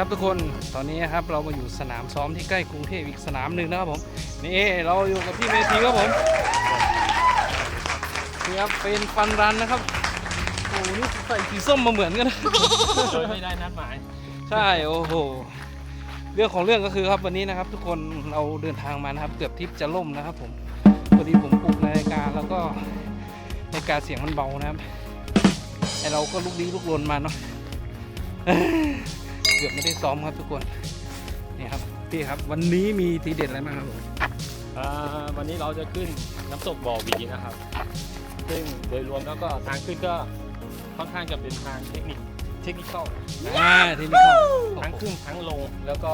อนนี้นะครับเรามาอยู่สนามซ้อมที่ใกล้กรุงเทพอีกสนามหนึ่งนะครับผมนี่เราอยู่กับพี่เมธีครับผมนี่ครับเป็นฟันรันนะครับโอ้โหนี่ใส่สีส้มมาเหมือนกันนะ โดยไม่ได้นัดหมาย ใช่โอ้โหเรื่องของเรื่องก็คือครับวันนี้นะครับ ทุกคนเราเดินทางมานะครับ เกือบทริปจะล่มนะครับผมพอดีผมปลุกนาฬิกาแล้วก็นาฬิกาเสียงมันเบานะครับไอเราก็ลุกลี้ลุกลนมาเนาะ เกือบไม่ได้ซ้อมครับทุกคนนี่ครับพี่ครับวันนี้มีทีเด็ดอะไรบ้างครับผมอ่าวันนี้เราจะขึ้นน้ำตกบ่อหวีนะครับ ซึ่งโดยรวมแล้วก็ทางขึ้นก็ค่อนข้างจะเป็นทางเทคนิคเทคนิคอ่าทีนี้เข้าทั้งขึ้นทั้งลงแล้วก็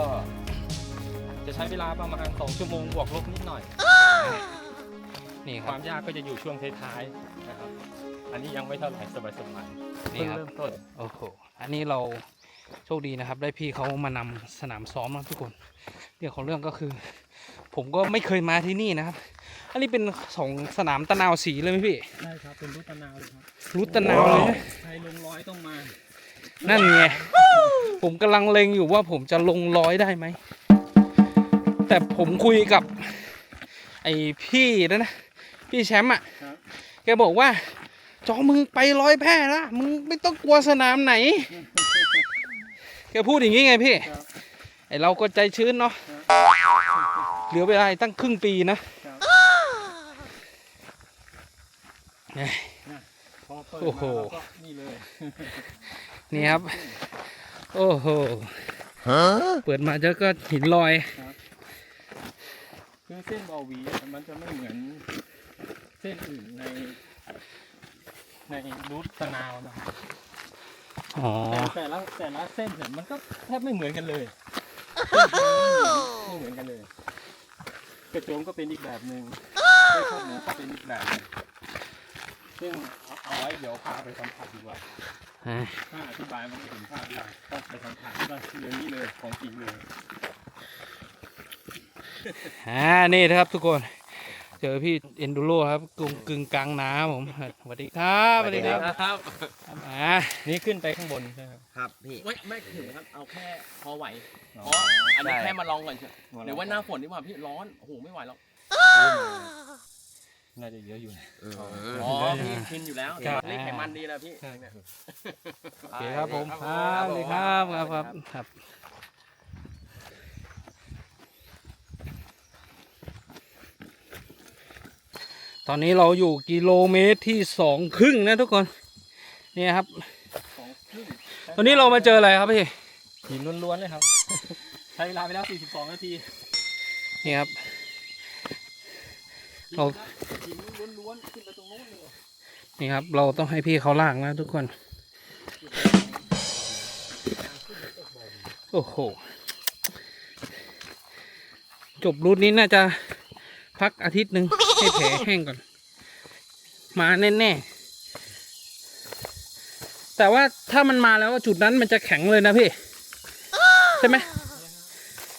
จะใช้เวลาประมาณ2ชั่วโมงบวกลบนิดหน่อย นี่คครับวามยากก็จะอยู่ช่วงท้ายๆนะครับ อันนี้ยังไม่เท่าไหร่สบายๆนี่เพิ่งครับ เริ่มต้นโอ้โหอันนี้เรา โชคดีนะครับ ได้พี่เขามานำสนามซ้อมนะทุกคนเรื่องของเรื่องก็คือ ผมก็ไม่เคยมาที่นี่นะครับ อันนี้เป็นสองสนามตะนาวสีเลยไหมพี่ใช่ครับเป็นรุตนาวเลยครับรุดตะนาวเลยนะใครลงร้อยต้องมา นั่นไงผมกำลังเล็งอยู่ว่าผมจะลงร้อยได้ไหมแต่ผมคุยกับ ไอ้พี่นะนะพี่แชมป์อะครับแกบอกว่าจอมึงไปร้อยแพร่ละมึงไม่ต้องกลัวสนามไหน แกพูดอย่างนี้ไงพี่ ไอเราก็ใจชื้นเนาะ เหลือเวลาตั้งครึ่งปีนะโอ้โห นี่เลย นี่ครับ โอ้โห เปิดมาเจอก็หินลอย คือเส้นบอวีมันจะไม่เหมือนเส้นอื่นในในรูทสนาวนะ อ๋อแต่แต่ละแต่ละเส้นเนี่ยมันก็แทบไม่เหมือนกันเลยไม่เหมือนกันเลย กระโจมก็เป็นอีกแบบหนึ่งไม่ข้อหมูก็เป็นอีกแบบหนึ่งซึ่งเอาเอาไว้เดี๋ยวพาไปสัมผัสดีกว่าอะถ้าอธิบายมันไม่ถึงภาพได้ต้องไปสัมผัสก็คืออย่างนี้เลยของจริงเลยอ่านี่นะครับทุกคนเจอพี่เอนดูโรครับกึ่งกึ่งกลางน้ำผมสวัสดีครับสวัสดีครับครับ อ่านี่ขึ้นไปข้างบนใช่ไหมครับ ครับพี่ ไม่ไม่ถึงครับเอาแค่พอไหวอ๋ออ๋ออันนี้ใช่แค่มาลองก่อนเถอะเดี๋ยวว่าหน้าฝนดีกว่าพี่ร้อนโอ้โหไม่ไหวแล้วน่าจะเยอะอยู่นะ อ๋อพี่กินอยู่แล้วครับ นี่ไขมันดีแล้วพี่ใช่ครับโอเคครับผมครับสวัสดีครับครับครับครับตอนนี้เราอยู่กิโลเมตรที่สองครึ่งนะทุกคนเนี่ยครับของครึ่งตอนนี้เรามาเจออะไรครับพี่หินล้วนๆเลยครับ ใช้เวลาไปแล้ว 42 นาที นี่ครับเราหินล้วนๆขึ้นไปตรงโน้นเลยนี่ครับ เราต้องให้พี่เขาลากนะทุกคน โอ้โห จบรูทนี้น่าจะพักอาทิตย์หนึ่งให้แผลแห้งก่อน มาแน่ๆ แต่ว่าถ้ามันมาแล้วจุดนั้นมันจะแข็งเลยนะพี่ ใช่ไหม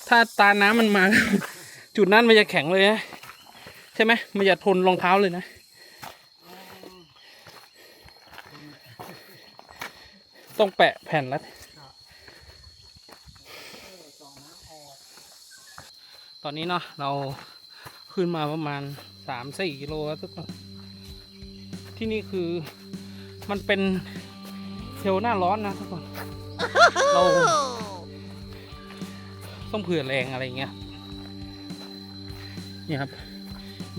ถ้าตาน้ำมันมาแล้วจุดนั้นมันจะแข็งเลยนะใช่ไหมมันจะทนรองเท้าเลยนะ ต้องแปะแผ่นแล้วตอนนี้เนาะเราขึ้นมาประมาณสามสี่กิโลแล้วทุกคนที่นี่คือมันเป็นเทลหน้าร้อนนะทุกคนเราต้องเผื่อแรงอะไรเงี้ยนี่ครับ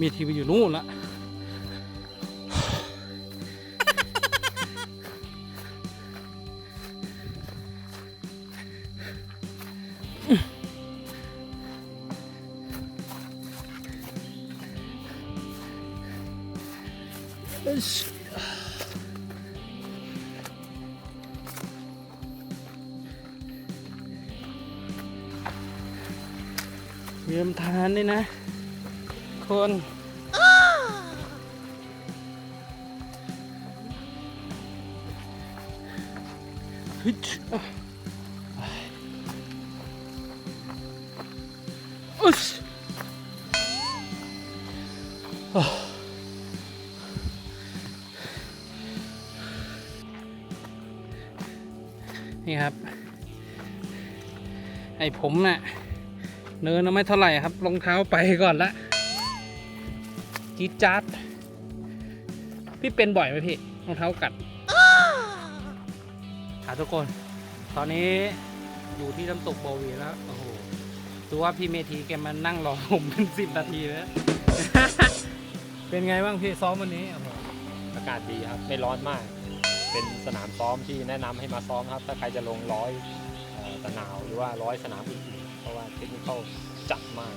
มีทีวีอยู่นู่นละ ยี่นด้วยนะ คนฮึดอะอุ๊ยอะนี่ครับ ไอผมน่ะ เนินน่ะไม่เท่าไหร่ครับรองเท้าไปก่อนละจี๊ดจ๊าดพี่เป็นบ่อยไหมพี่รองเท้ากัดอะทุกคน ตอนนี้อยู่ที่น้ำตกโบวีแล้วโอ้โหดูว่าพี่เมธีแกมานั่งรอผมเป็นสิบนาทีแล้ว เป็นไงบ้างพี่ซ้อมวันนี้โอ้โหอากาศดีครับ ไม่ร้อนมาก เป็นสนามซ้อมที่แนะนำให้มาซ้อมครับ ถ้าใครจะลงร้อยเอ่อสนามหรือว่าร้อยสนามอื่นๆเพ ราะว่าเทคนิคเขาจัดมาก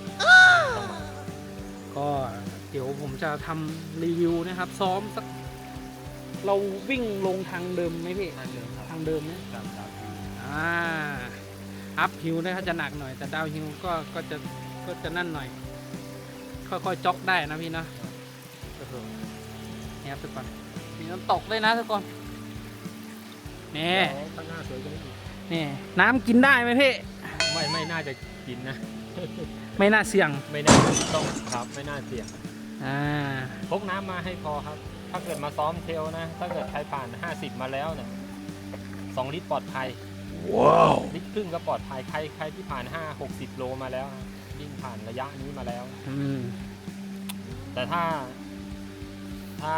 ต้องมาก็เดี๋ยวผมจะทำรีวิวนะครับ ซ้อมสัก เราวิ่งลงทางเดิมไหมพี่ ทางเดินครับทางเดิมไหมครับครับอ่าอัพฮิลนะครับจะหนักหน่อย แต่ดาวฮิลก็ก็จะก็จะนั่นหน่อย ค่อยๆจ็อกได้นะพี่นะโอ้โหนี่ครับทุกคนมีน้ำตกด้วยนะทุกคนนี่เดี๋ยวข้างหน้าสวยกว่านี้อีกนี่น้ำกินได้ไหมพี่ ไม่ไม่น่าจะกินนะ ไม่น่าเสี่ยงไม่น่าต้องครับไม่น่าเสี่ยงอ่าพกน้ำมาให้พอครับ ถ้าเกิดมาซ้อมเทรลนะ ถ้าเกิดใครผ่าน 50 มาแล้วเนี่ยสองลิตรปลอดภัย ว้าว ลิตรครึ่งก็ปลอดภัยใครใครที่ผ่าน 5 60 โลมาแล้วนะวิ่งผ่านระยะนี้มาแล้ว อืมแต่ถ้า ถ้า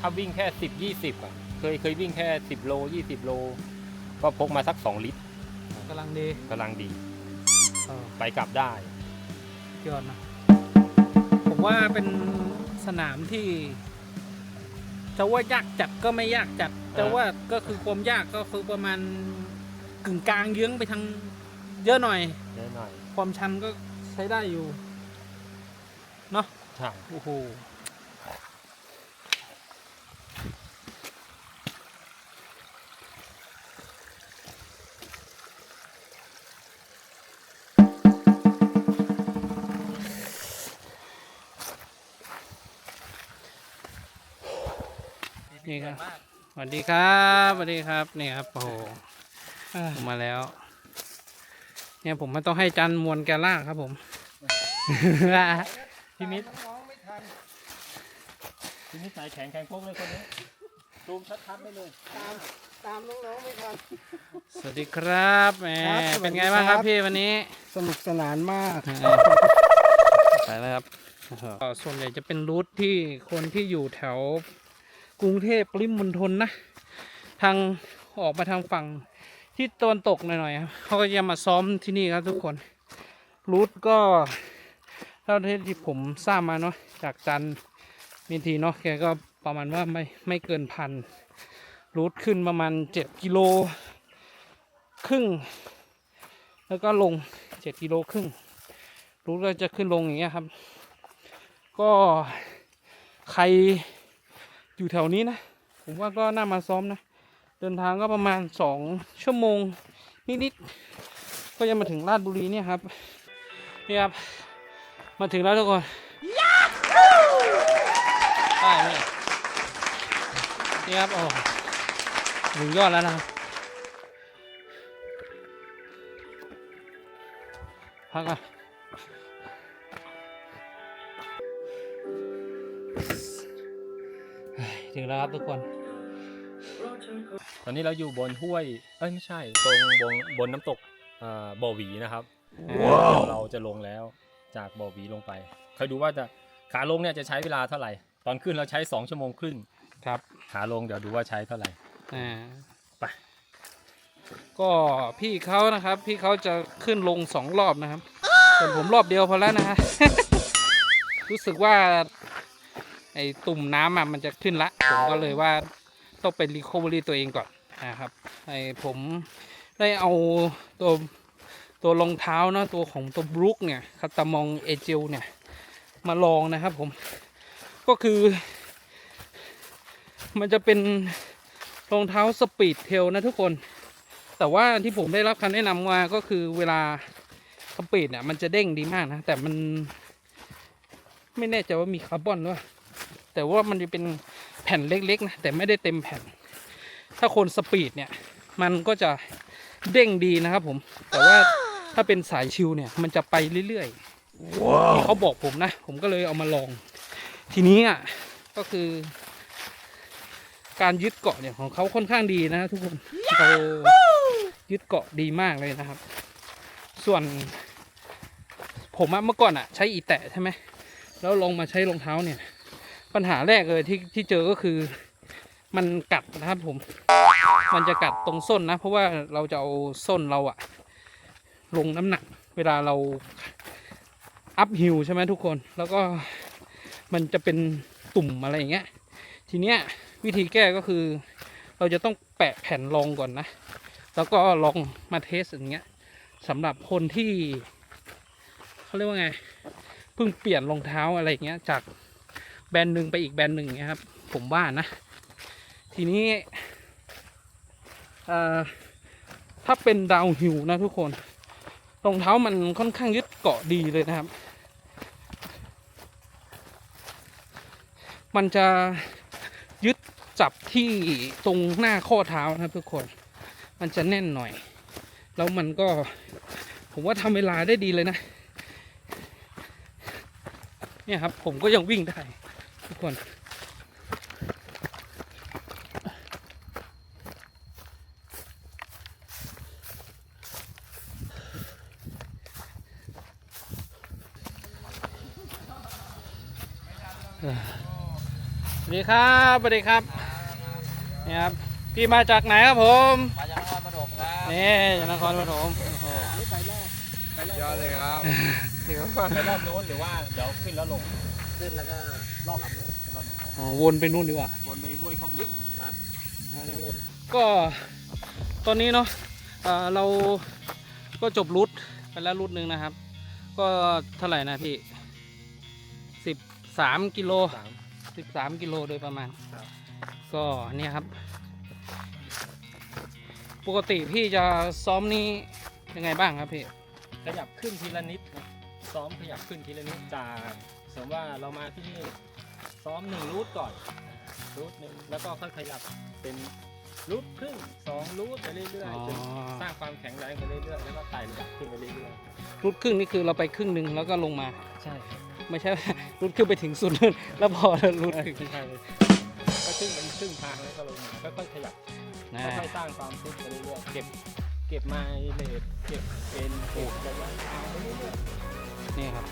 ถ้าวิ่งแค่10 20อะ เคยเคยวิ่งแค่10โล20โล ก็พกมาสัก2ลิตร กำลังดีกำลังดี เออไปกลับได้ ยอดนะ ผมว่าเป็นสนามที่ จะว่ายากจัดก็ไม่ยากจัดออจะว่าก็คือความยากก็คือประมาณกึ่งกลางเยื้องไปทางเยอะหน่อย เยอะหน่อย ความชันก็ใช้ได้อยู่เนาะใช่ โอ้โห นี่ครับสวัสดีครับสวัสดีครับนี่ครับโอ้โหผมมาแล้ว เนี่ยผมไม่ต้องให้จันมวลแกลากครับผมพี่มิตรพี่มิตรสายแข็งแข็งโป๊กเลยคนนี้ซูมชัดๆได้เลยตามน้องๆไม่ทันสวัสดีครับแหมครับสวัสดีเป็นไงบ้างครับครับพี่วันนี้ สนุกสนานมากไปแล้วครับก็ส่วนใหญ่จะเป็นรูทที่คนที่อยู่แถว กรุงเทพปริมณฑลนะ ทางออกมาทางฝั่งที่ตะวันตกหน่อยๆครับเขาก็จะมาซ้อมที่นี่ครับทุกคนรูทก็เท่าที่ผมทราบมาเนาะจากจันมีทีเนาะแกก็ประมาณว่าไม่ไม่เกินพันรูทขึ้นประมาณเจ็ดกิโลครึ่ง แล้วก็ลงเจ็ดกิโลครึ่งรูทก็จะขึ้นลงอย่างเงี้ยครับ ก็ใคร อยู่แถวนี้นะ ผมว่าก็น่ามาซ้อมนะ เดินทางก็ประมาณสองชั่วโมงนิดๆก็จะมาถึงราชบุรีเนี่ยครับนี่ครับ มาถึงแล้วทุกคนได้ไหมนี่ครับโอ้ถึงยอดแล้วนะครับพักก่อน ถึงแล้วครับทุกคน ตอนนี้เราอยู่บนห้วย เอ้ยไม่ใช่ ตรงบนบนน้ำตกเอ่อบ่อหวีนะครับเดี๋ยวเราจะลงแล้วจากบ่อหวีลงไปคอยดูว่าจะขาลงเนี่ยจะใช้เวลาเท่าไหร่ ตอนขึ้นเราใช้2ชั่วโมงครึ่งครับ ขาลงเดี๋ยวดูว่าใช้เท่าไหร่ อ่าไป ก็พี่เขานะครับ พี่เขาจะขึ้นลงสองรอบนะครับส่วนผมรอบเดียวพอแล้วนะฮะ รู้สึกว่าไอ้ตุ่มน้ำอะมันจะขึ้นละ ผมก็เลยว่าต้องไปรีคอเวอรี่ตัวเองก่อนนะครับไอ้ผมได้เอาตัวตัวรองเท้าเนอะตัวของตัวบรุกเนี่ยคาตามองเอเจลเนี่ยมาลองนะครับผมก็คือ มันจะเป็นรองเท้าสปีดเทลนะทุกคน แต่ว่าที่ผมได้รับคำแนะนำมาก็คือเวลาสปีดเนี่ยมันจะเด้งดีมากนะ แต่มันไม่แน่ใจว่ามีคาร์บอนหรือเปล่า แต่ว่ามันจะเป็นแผ่นเล็กๆนะแต่ไม่ได้เต็มแผ่น ถ้าคนสปีดเนี่ยมันก็จะเด้งดีนะครับผม แต่ว่าถ้าเป็นสายชิวเนี่ยมันจะไปเรื่อยๆที่เขาบอกผมนะ ผมก็เลยเอามาลอง ทีนี้อะก็คือ การยึดเกาะเนี่ยของเขาค่อนข้างดีนะทุกคนเรายึดเกาะดีมากเลยนะครับ ส่วนผมเมื่อก่อนอะ ใช้อีแตะใช่ไหมแล้วลองมาใช้รองเท้าเนี่ย ปัญหาแรกเลยที่ที่เจอก็คือ มันกัดนะครับผม มันจะกัดตรงส้นนะ เพราะว่าเราจะเอาส้นเราอะลงน้ำหนัก เวลาเราอัพฮิลใช่ไหมทุกคน แล้วก็มันจะเป็นตุ่มอะไรอย่างเงี้ย ทีเนี้ยวิธีแก้ก็คือ เราจะต้องแปะแผ่นรองก่อนนะ แล้วก็ลองมาเทสอย่างเงี้ยสำหรับคนที่เขาเรียกว่าไงเพิ่งเปลี่ยนรองเท้าอะไรอย่างเงี้ยจาก แบรนด์หนึ่งไปอีกแบรนด์หนึ่งเงี้ยครับ ผมว่านะ ทีนี้ถ้าเป็นดาวฮิลนะทุกคนรองเท้ามันค่อนข้างยึดเกาะดีเลยนะครับ มันจะยึดจับที่ตรงหน้าข้อเท้านะครับทุกคน มันจะแน่นหน่อย แล้วมันก็ผมว่าทำเวลาได้ดีเลยนะ เนี่ยครับผมก็ยังวิ่งได้ ทุกคน สวัสดีครับสวัสดีครับนี่ครับ พี่มาจากไหนครับผม มาจากนครปฐมครับนี่จากนครปฐมโอ้โหยอดเลยครับเดี๋ยวไปรอบโน้นหรือว่าเดี๋ยวขึ้นแล้วลง ขึ้นแล้วก็รอบโน้นรอบโน้นอ๋อวนไปนู่นดีกว่าบนไปห้วยข้อกหมูนะก็ตอนนี้เนาะเอ่อเราก็จบรูทไปแล้วรูทหนึ่งนะครับ ก็เท่าไหร่นะพี่สิบสามกิโลสาม สิบสามกิโลโดยประมาณ ครับ ก็เนี่ยครับ ปกติพี่จะซ้อมนี้ยังไงบ้างครับพี่ ขยับขึ้นทีละนิดนะซ้อมขยับขึ้นทีละนิดจาก สมมติว่าเรามาที่นี่ซ้อมหนึ่งรูทก่อนรูทหนึ่งแล้วก็ค่อยขยับเป็นรูทครึ่งสองรูทไปเรื่อยอ๋อ ๆจนสร้างความแข็งแรงไปเรื่อยๆแล้วก็ไต่ระดับขึ้นไปเรื่อยรูทครึ่งนี่คือเราไปครึ่งหนึ่งแล้วก็ลงมา ๆใช่ไม่ใช่ว่ารูทครึ่งไปถึงสุดแล้วพอแล้วรูทครึ่งไม่ใช่เลยก็ครึ่งเป็นครึ่งทางแล้วก็ลงมาค่อยๆขยับ นะค่อยๆสร้างความสุขไปเรื่อยๆ เก็บ เก็บไมเลสเก็บเป็นเก็บระยะทางไปเรื่อยๆนี่ครับ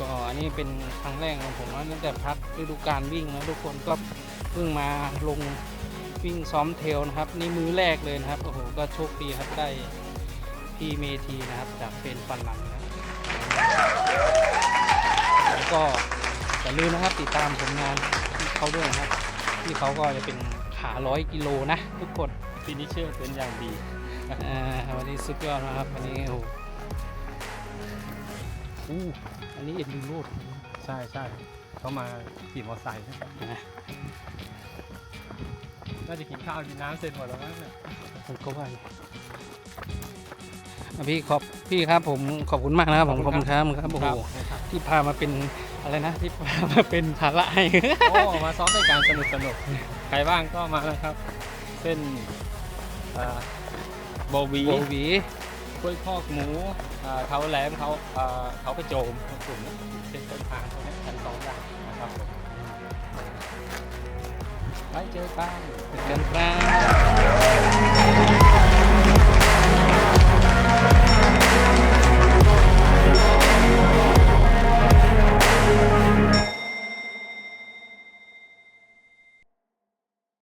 ก็อันนี้เป็นครั้งแรกของผมนะตั้งแต่พักฤดูกาลวิ่งนะทุกคนก็เพิ่งมาลงวิ่งซ้อมเทรลนะครับนี่มือแรกเลยนะครับโอ้โหก็โชคดีครับได้พี่เมทีนะครับจากเป็นฟันหลังนะแล้วก็อย่าลืมนะครับติดตามผลงานที่เขาด้วยนะครับที่เขาก็จะเป็นขาร้อยกิโลนะทุกคนฟินิชเชอร์เป็นอย่างดีอ่าวันนี้สุดยอดนะครับวันนี้โอ้โห อู้อันนี้เอ็นดูโรดใช่ใช่เขามาขี่มอเตอร์ไซค์นะครับนะน่าจะกินข้าวกินน้ำเสร็จหมดแล้วมั้งเนี่ยผมก็ว่าอยู่อะพี่ขอบพี่ครับผมขอบคุณมากนะครับผมขอบคุณครับครับโอ้โหที่พามาเป็นอะไรนะที่พามาเป็นภาระให้โอ้มาซ้อมในการสนุกสนุกใครบ้างก็มาแล้วครับ เส้นอ่าโบวีโบหวี กล้วยคอกหมูเขาแหลมเขาเขากระโจมกลุ่มนี้เป็นต้นทางตรงนี้ชั้นสองอย่างนะครับผมไว้เจอกันเจอกันครับ